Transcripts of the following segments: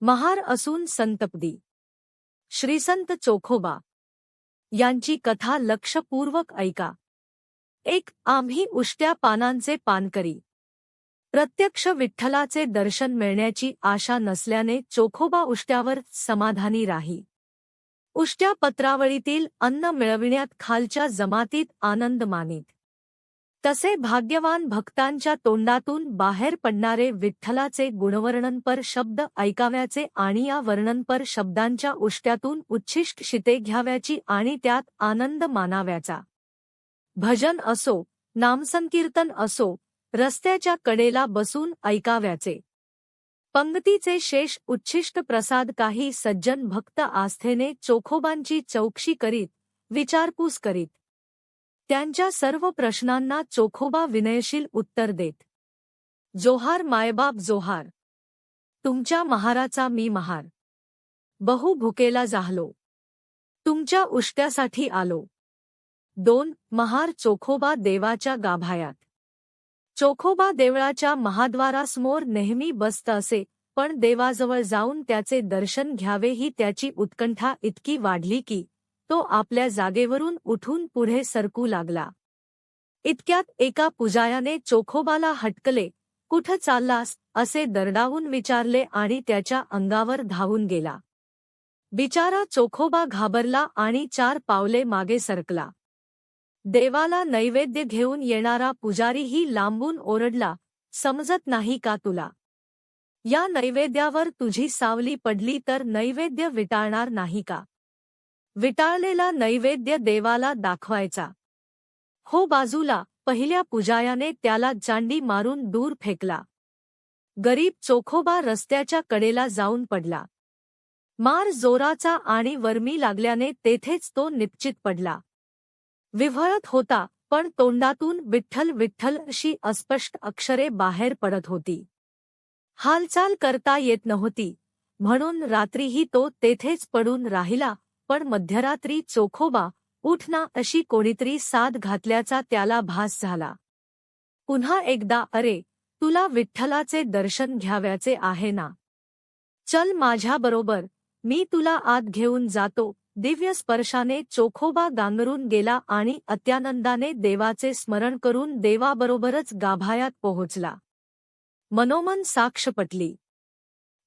महार असून संतपदी श्रीसंत चोखोबा. यांची कथा लक्षपूर्वक ऐका. एक आम्ही उष्ट्या पानांचे पानकरी. प्रत्यक्ष विठ्ठलाचे दर्शन मिळण्याची आशा नसल्याने चोखोबा उष्ट्यावर समाधानी राही. उष्ट्या पत्रावळीतील अन्न मिळविण्यात खालच्या जमातीत आनंद मानित. तसे भाग्यवान भक्तांच्या तोंडातून बाहेर पडणारे विठ्ठलाचे गुणवर्णनपर शब्द ऐकाव्याचे आणि या वर्णनपर शब्दांच्या उष्ट्यातून उच्छिष्ट शिते घ्याव्याची आणि त्यात आनंद मानाव्याचा. भजन असो नामसंकीर्तन असो रस्त्याच्या कडेला बसून ऐकाव्याचे. पंगतीचे शेष उच्छिष्ट प्रसाद काही सज्जन भक्त आस्थेने चोखोबांची चौकशी करीत विचारपूस करीत. त्यांच्या सर्व प्रश्नांना चोखोबा विनयशील उत्तर देत. जोहार मायबाप जोहार. तुमच्या महाराचा मी महार. बहु भुकेला जाहलो. तुमच्या उष्ट्यासाठी आलो. दोन महार चोखोबा देवाच्या गाभायात. चोखोबा देवळाच्या महाद्वारासमोर नेहमी बसत असे पण देवाजवळ जाऊन त्याचे दर्शन घ्यावे ही त्याची उत्कंठा इतकी वाढली की तो आपल्या जागेवरून उठून पुढे सरकू लागला. इतक्यात एका पुजायाने चोखोबाला हटकले कुठं चाललास? असे दरडावून विचारले आणि त्याच्या अंगावर धावून गेला. बिचारा चोखोबा घाबरला आणि चार पावले मागे सरकला. देवाला नैवेद्य घेऊन येणारा पुजारीही लांबून ओरडला समजत नाही का तुला? या नैवेद्यावर तुझी सावली पडली तर नैवेद्य विटाळणार नाही का? विटाळलेला नैवेद्य देवाला दाखवायचा. हो बाजूला पहिल्या पुजायाने त्याला जांडी मारून दूर फेकला. गरीब चोखोबा रस्त्याच्या कडेला जाऊन पडला. मार जोराचा आणि वर्मी लागल्याने तेथेच तो निश्चित पडला. विव्हळत होता पण तोंडातून विठ्ठल विठ्ठल अशी अस्पष्ट अक्षरे बाहेर पडत होती. हालचाल करता येत नव्हती म्हणून रात्रीही तो तेथेच पडून राहिला पण मध्यरात्री चोखोबा उठना अशी कोणीतरी साथ घातल्याचा त्याला भास झाला. पुन्हा एकदा अरे तुला विठ्ठलाचे दर्शन घ्याव्याचे आहे ना? चल माझ्याबरोबर मी तुला आत घेऊन जातो. दिव्य स्पर्शाने चोखोबा गांगरून गेला आणि अत्यानंदाने देवाचे स्मरण करून देवाबरोबरच गाभायात पोहोचला. मनोमन साक्ष पटली.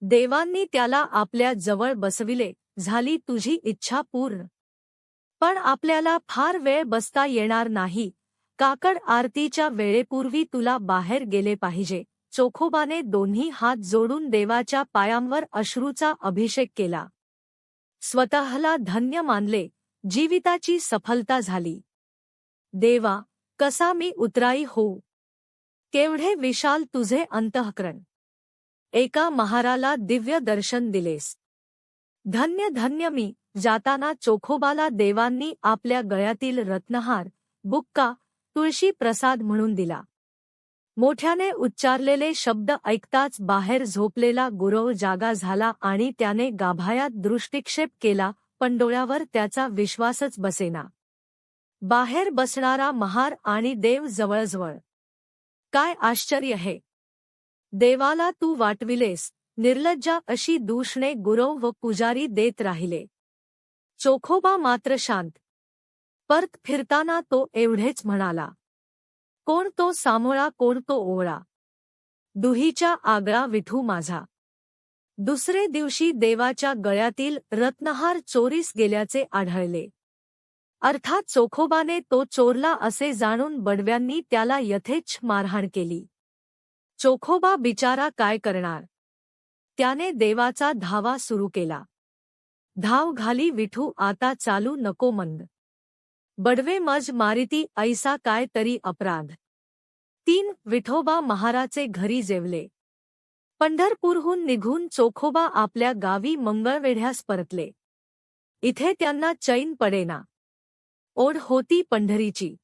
देवांनी त्याला आपल्या जवळ बसविले. झाली तुझी इच्छा पूर्ण. पण आपल्याला फार वेळ बसता येणार नाही. काकड आरतीच्या वेळेपूर्वी तुला बाहेर गेले पाहिजे. चोखोबाने दोन्ही हात जोडून देवाच्या पायांवर अश्रूचा अभिषेक केला. स्वतःला धन्य मानले. जीविताची सफलता झाली. देवा कसा मी उतराई हो. केवढे विशाल तुझे अंतःकरण. एका महाराला दिव्य दर्शन दिलेस. धन्य धन्य मी जाताना चोखोबाला देवांनी आपल्या गळ्यातील रत्नहार बुक्का तुळशी प्रसाद म्हणून दिला. मोठ्याने उच्चारलेले शब्द ऐकताच बाहेर झोपलेला गुरव जागा झाला आणि त्याने गाभायात दृष्टिक्षेप केला पण डोळ्यावर त्याचा विश्वासच बसेना. बाहेर बसणारा महार आणि देव जवळजवळ. काय आश्चर्य हे. देवाला तू वाटविलेस निर्लज्जा अशी दूषणे गुरव व पुजारी देत राहिले. चोखोबा मात्र शांत. परत फिरताना तो एवढेच म्हणाला. कोण तो सामोळा कोण तो ओळा दुहीच्या आगळा विठू माझा. दुसरे दिवशी देवाच्या गळ्यातील रत्नहार चोरीस गेल्याचे आढळले. अर्थात चोखोबाने तो चोरला असे जाणून बडव्यांनी त्याला यथेच्छ मारहाण केली. चोखोबा बिचारा काय करणार? त्याने देवाचा धावा सुरू केला. धाव घाली विठू आता चालू नको मंद. बडवे मज मारिती ऐसा काय तरी अपराध. तीन विठोबा महाराचे घरी जेवले. पंढरपूरहून निघून चोखोबा आपल्या गावी मंगळवेढ्यास परतले. इथे त्यांना चैन पडेना. ओढ होती पंढरीची.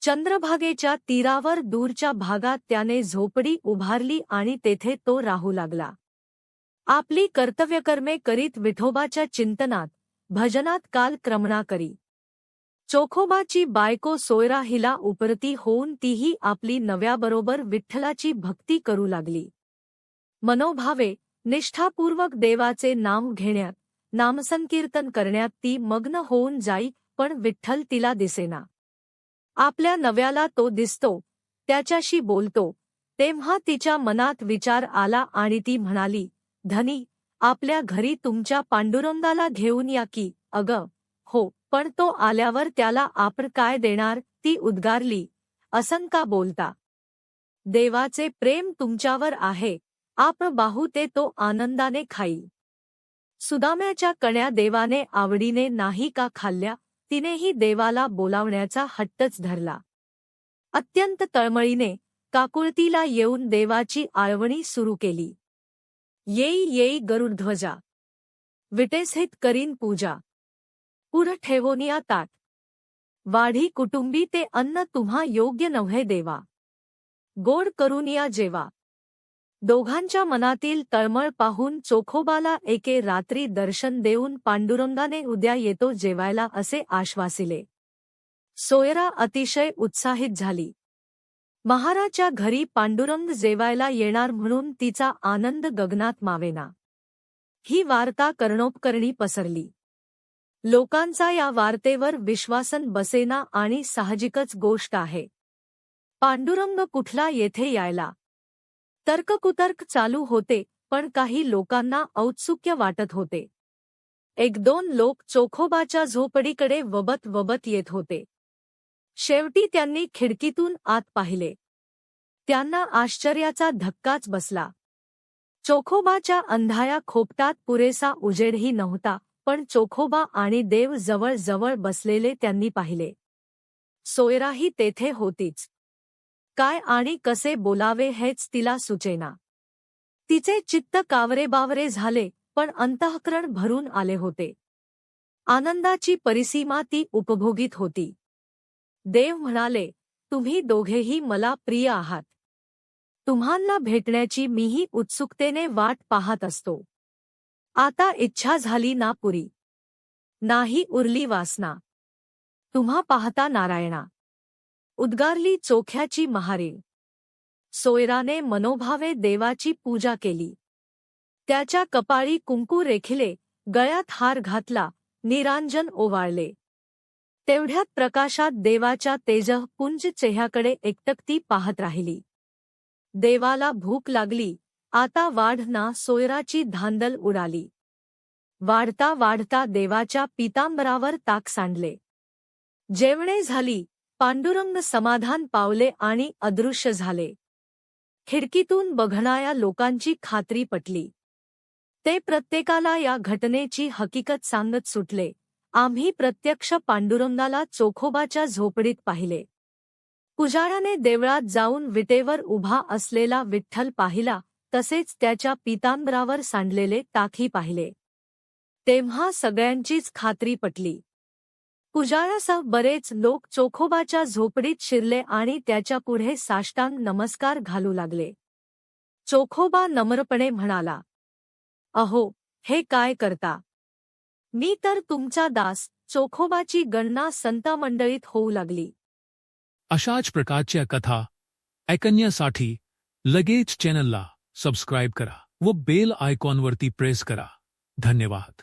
चंद्रभागेच्या तीरावर दूरच्या भागात त्याने झोपडी उभारली आणि तेथे तो राहू लागला. आपली कर्तव्यकर्मे करीत विठोबाच्या चिंतनात भजनात काल क्रमणा करी. चोखोबाची बायको सोयरा हिला उपरती होऊन तीही आपली नव्याबरोबर विठ्ठलाची भक्ती करू लागली. मनोभावे निष्ठापूर्वक देवाचे नाम घेण्यात नामसंकीर्तन करण्यात ती मग्न होऊन जाई पण विठ्ठल तिला दिसेना. आपल्या नव्याला तो दिसतो त्याच्याशी बोलतो तेव्हा तिच्या मनात विचार आला आणि ती म्हणाली धनी आपल्या घरी तुमच्या पांडुरंगाला घेऊन या की. अग हो पण तो आल्यावर त्याला आपण काय देणार? ती उद्गारली. असंका बोलता. देवाचे प्रेम तुमच्यावर आहे. आप बाहू ते तो आनंदाने खाई. सुदाम्याच्या कण्या देवाने आवडीने नाही का खाल्ल्या? तिनेही देवाला बोलावण्याचा हट्टच धरला. अत्यंत तळमळीने काकुळतीला येऊन देवाची आळवणी सुरू केली. येई येई गरुडध्वजा. विटेसहित करीन पूजा. पुढ ठेवोनिया ताट. वाढी कुटुंबी ते अन्न तुम्हा योग्य नव्हे देवा. गोड करुनिया जेवा. दोघांच्या मनातील तळमळ पाहून चोखोबाला एके रात्री दर्शन देऊन पांडुरंगाने उद्या येतो जेवायला असे आश्वासिले. सोयरा अतिशय उत्साहित झाली. महाराच्या घरी पांडुरंग जेवायला येणार म्हणून तिचा आनंद गगनात मावेना. ही वार्ता कर्णोपकरणी पसरली. लोकांचा या वार्तेवर विश्वासन बसेना आणि साहजिकच गोष्ट आहे. पांडुरंग कुठला येथे यायला? तर्ककुतर्क चालू होते पण काही लोकांना औत्सुक्य वाटत होते. एक दोन लोक चोखोबाच्या झोपडीकडे वबत वबत येत होते. शेवटी त्यांनी खिडकीतून आत पाहिले. त्यांना आश्चर्याचा धक्काच बसला. चोखोबाच्या अंधाया खोपटात पुरेसा उजेडही नव्हता पण चोखोबा आणि देव जवळ जवळ बसलेले त्यांनी पाहिले. सोयराही तेथे होतीच. काय आणि कसे बोलावे हेच तिला सुचेना. तिचे चित्त कावरेबावरे झाले पण अंतःकरण भरून आले होते. आनंदाची परिसीमा ती उपभोगीत होती. देव म्हणाले तुम्ही दोघेही मला प्रिय आहात. तुम्हांना भेटण्याची मीही उत्सुकतेने वाट पाहत असतो. आता इच्छा झाली ना पुरी. नाही उरली वासना. तुम्हा पाहता नारायणा. उद्गारली चोख्याची महारे. सोयराने मनोभावे देवाची पूजा केली. त्याच्या कपाळी कुंकू रेखिले गळ्यात हार घातला निरांजन ओवाळले. तेवढ्यात प्रकाशात देवाच्या तेजः पुंज चेह्याकडे एकटकती पाहत राहिली. देवाला भूक लागली आता वाढ ना सोयराची धांदल उडाली. वाढता वाढता देवाच्या पितांबरावर ताक सांडले. जेवणे झाली पांडुरंग समाधान पावले आणि अदृश्य झाले. खिडकीतून बघणाऱ्या लोकांची खात्री पटली. ते प्रत्येकाला या घटनेची हकीकत सांगत सुटले. आम्ही प्रत्यक्ष पांडुरंगाला चोखोबाच्या झोपडीत पाहिले. पुजाराने देवळात जाऊन विटेवर उभा असलेला विठ्ठल पाहिला तसेच त्याच्या पितांबरावर सांडलेले ताखी पाहिले. तेव्हा सगळ्यांचीच खात्री पटली. पुजारासह बरेच लोक चोखोबाच्या झोपडीत शिरले आणि त्याच्या पुढे साष्टांग नमस्कार घालू लागले. चोखोबा नम्रपणे म्हणाला अहो हे काय करता? मी तर तुमचा दास चोखोबाची गणना संत मंडळीत होऊ लागली. अशाच प्रकारच्या कथा ऐकण्यासाठी लगेच चॅनलला सबस्क्राईब करा व बेल आयकॉनवरती प्रेस करा. धन्यवाद.